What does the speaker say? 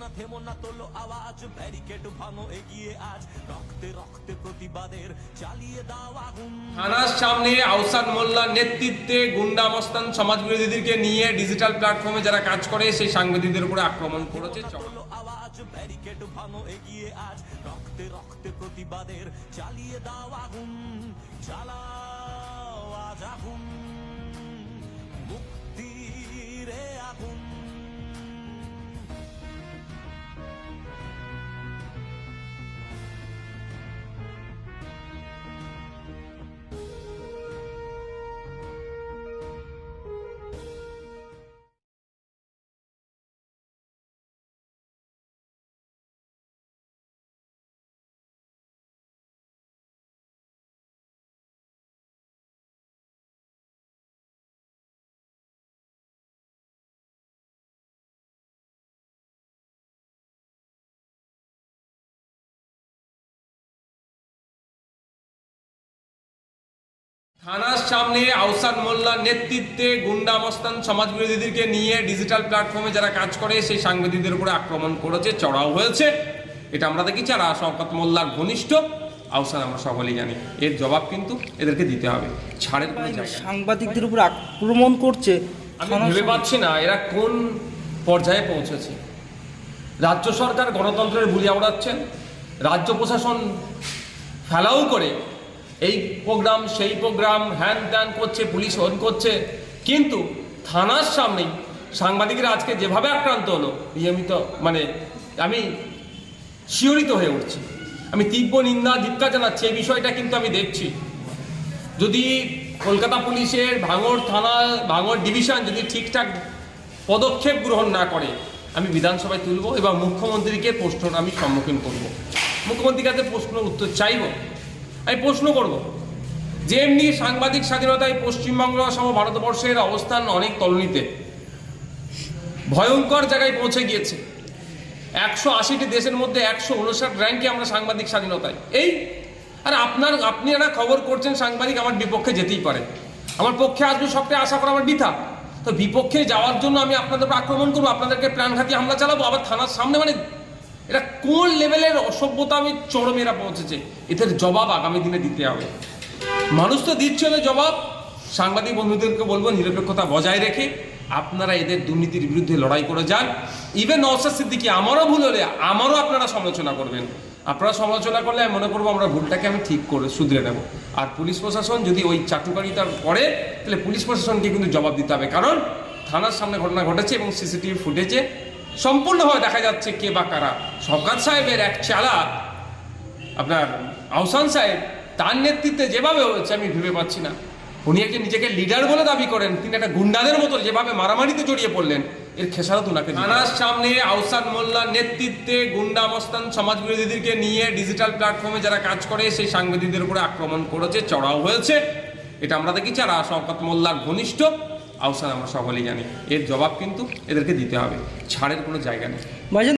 না থেমো না তোলো আওয়াজ। ব্যারিকেড ভাঙো এগিয়ে আজ। রক্তে রক্তে প্রতিবাদের চালিয়ে দাও আগুন। থানার সামনে আহসান মোল্লার নেতৃত্বে গুন্ডা মস্তান সমাজ বিরোধীদেরকে নিয়ে ডিজিটাল প্ল্যাটফর্মে যারা কাজ করে সেই সাংবাদিকদের উপরে আক্রমণ করেছে। তোলো আওয়াজ। ব্যারিকেড ভাঙো এগিয়ে আজ। রক্তে রক্তে প্রতিবাদের চালিয়ে দাও আগুন। জ্বালাও আজ আগুন। থানার সামনে আহসান মোল্লার নেতৃত্বে গুন্ডা মস্তান সমাজ বিরোধীদেরকে নিয়ে ডিজিটাল প্ল্যাটফর্মে যারা কাজ করে সেই সাংবাদিকদের উপরে আক্রমণ করেছে চড়াও হয়েছে। এটা আমরা দেখেছি আর শওকত মোল্লার ঘনিষ্ঠ আহসান আমরা সকলেই জানি। এর জবাব কিন্তু এদেরকে দিতে হবে। ছাড়ের কোনো সাংবাদিকদের উপর আক্রমণ করছে আমি ভেবে পাচ্ছি না এরা কোন পর্যায়ে পৌঁছেছে। রাজ্য সরকার গণতন্ত্রের বুলি উড়াচ্ছেন রাজ্য প্রশাসন ফেলাও করে এই প্রোগ্রাম, সেই প্রোগ্রাম, হ্যান ত্যান করছে, পুলিশ অন করছে। কিন্তু থানার সামনেই সাংবাদিকরা আজকে যেভাবে আক্রান্ত হলো, নিয়মিত মানে আমি শিহরিত হয়ে উঠছি। আমি তীব্র নিন্দা ধিক্কার জানাচ্ছি, এই বিষয়টা কিন্তু আমি দেখছি। যদি কলকাতা পুলিশের ভাঙড় থানা, ভাঙড় ডিভিশন যদি ঠিকঠাক পদক্ষেপ গ্রহণ না করে, আমি বিধানসভায় তুলব এবং মুখ্যমন্ত্রীকে প্রশ্ন আমি সম্মুখীন করব। মুখ্যমন্ত্রীর কাছে প্রশ্ন উত্তর চাইব আমি প্রশ্ন করব। যে এমনি সাংবাদিক স্বাধীনতায় পশ্চিমবঙ্গ সহ ভারতবর্ষের অবস্থান অনেক তলনিতে, ভয়ঙ্কর জায়গায় পৌঁছে গিয়েছে। একশো আশিটি দেশের মধ্যে একশো উনষাট র্যাঙ্কে আমরা সাংবাদিক স্বাধীনতায়। এই, আর আপনার, আপনি একটা খবর করছেন, সাংবাদিক আমার বিপক্ষে যেতেই পারে। আমার পক্ষে আসবে সবটাই আশা করা আমার বৃথা। তো বিপক্ষে যাওয়ার জন্য আমি আপনাদের আক্রমণ করব, আপনাদেরকে প্রাণঘাতী হামলা চালাবো, আবার থানার সামনে মানে এটা কোন লেভেলের অসভ্যতা আমি চরমেরা পৌঁছেছে? এদের জবাব আগামী দিনে দিতে হবে। মানুষ তো দিচ্ছে না জবাব। সাংবাদিক বন্ধুদেরকে বলব, নিরপেক্ষতা বজায় রেখে আপনারা এদের দুর্নীতির বিরুদ্ধে লড়াই করে যান। ইভেন নওসাদ সিদ্দিকি, আমারও ভুল হলে আমারও আপনারা সমালোচনা করবেন। আপনারা সমালোচনা করলে আমি মনে করব আমরা ভুলটাকে আমি ঠিক করে শুধরে নেব। আর পুলিশ প্রশাসন যদি ওই চাটুকারিতা করে তাহলে পুলিশ প্রশাসনকে কিন্তু জবাব দিতে হবে। কারণ থানার সামনে ঘটনা ঘটেছে এবং সিসিটিভি ফুটেজে সম্পূর্ণভাবে দেখা যাচ্ছে কে বা কারা। শওকাত সাহেবের এক চালা, আপনার আহসান সাহেব, তার নেতৃত্বে যেভাবে হয়েছে আমি ভেবে পাচ্ছি না। উনি একজন নিজেকে লিডার বলে দাবি করেন, তিনি একটা গুন্ডাদের মতো যেভাবে মারামারিতে জড়িয়ে পড়লেন, এর খেসারত ওনাকে থানার সামনে আহসান মোল্লার নেতৃত্বে গুন্ডা মস্তান সমাজ বিরোধীদেরকে নিয়ে ডিজিটাল প্ল্যাটফর্মে যারা কাজ করে, সেই সাংবাদিকদের উপরে আক্রমণ করেছে, চড়াও হয়েছে। এটা আমরা দেখেছি, আর শওকত মোল্লার ঘনিষ্ঠ আহসান আমরা সকলেই জানি। এর জবাব কিন্তু এদেরকে দিতে হবে। ছাড়ের কোনো জায়গা নেই।